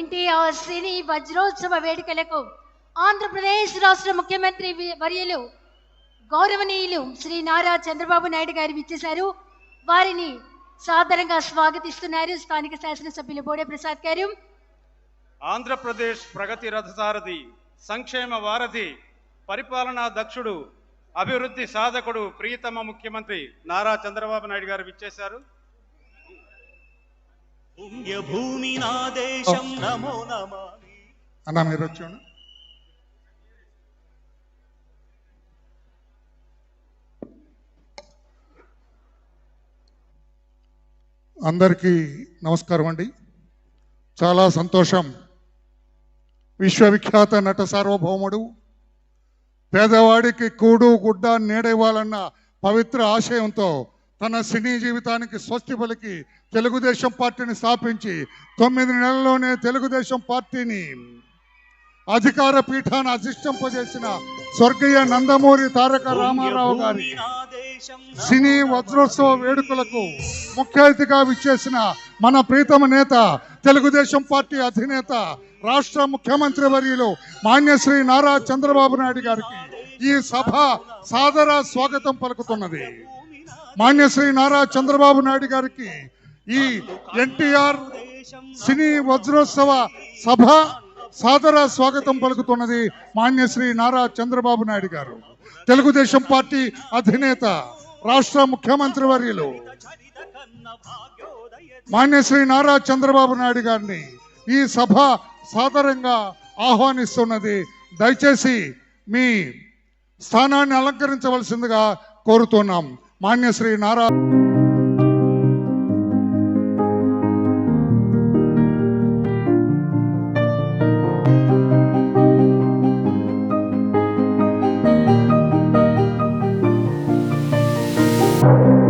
ఎన్టీఆర్ సినీ వజ్రోత్సవ వేడుకలకు ఆంధ్రప్రదేశ్ రాష్ట్ర ముఖ్యమంత్రి వర్యులు గౌరవనీయులు శ్రీ నారా చంద్రబాబు నాయుడు గారు విచ్చేశారు. వారిని సాదరంగా స్వాగతిస్తున్నారు స్థానిక శాసనసభ్యులు బోడే ప్రసాద్ గారు. ఆంధ్రప్రదేశ్ ప్రగతి రథసారథి సంక్షేమ వారధి పరిపాలనా దక్షుడు అభివృద్ధి సాధకుడు ప్రియతమ ముఖ్యమంత్రి నారా చంద్రబాబు నాయుడు గారు విచ్చేశారు. పుణ్యభూమి నా దేశం నమో నమామి. అన్న మీరు వచ్చాను అందరికీ నమస్కారం అండి. చాలా సంతోషం. విశ్వవిఖ్యాత నట సార్వభౌముడు పేదవాడికి కూడు గుడ్డ నీడేవాలన్న పవిత్ర ఆశయంతో తన సినీ జీవితానికి స్వస్తి పలికి తెలుగుదేశం పార్టీని స్థాపించి తొమ్మిది నెలల్లోనే తెలుగుదేశం పార్టీని అధికార పీఠాన్ని అధిష్టింపజేసిన స్వర్గీయ నందమూరి తారక రామారావు గారి సినీ వజ్రోత్సవ వేడుకలకు ముఖ్య అతిథిగా విచ్చేసిన మన ప్రీతమ నేత తెలుగుదేశం పార్టీ అధినేత రాష్ట్ర ముఖ్యమంత్రి వర్యులు మాన్యశ్రీ నారా చంద్రబాబు నాయుడు గారికి ఈ సభ సాదర స్వాగతం పలుకుతున్నది. మాన్యశ్రీ నారా చంద్రబాబు నాయుడు గారికి ఈ ఎన్టీఆర్ సినీ వజ్రోత్సవ సభ సాదర స్వాగతం పలుకుతున్నది మాన్యశ్రీ నారా చంద్రబాబు నాయుడు గారు. తెలుగుదేశం పార్టీ అధినేత రాష్ట్ర ముఖ్యమంత్రి వర్యులు మాన్యశ్రీ నారా చంద్రబాబు నాయుడు గారిని ఈ సభ సాదరంగా ఆహ్వానిస్తున్నది. దయచేసి మీ స్థానాన్ని అలంకరించవలసిందిగా కోరుతున్నాం. మాన్యశ్రీ నారా Thank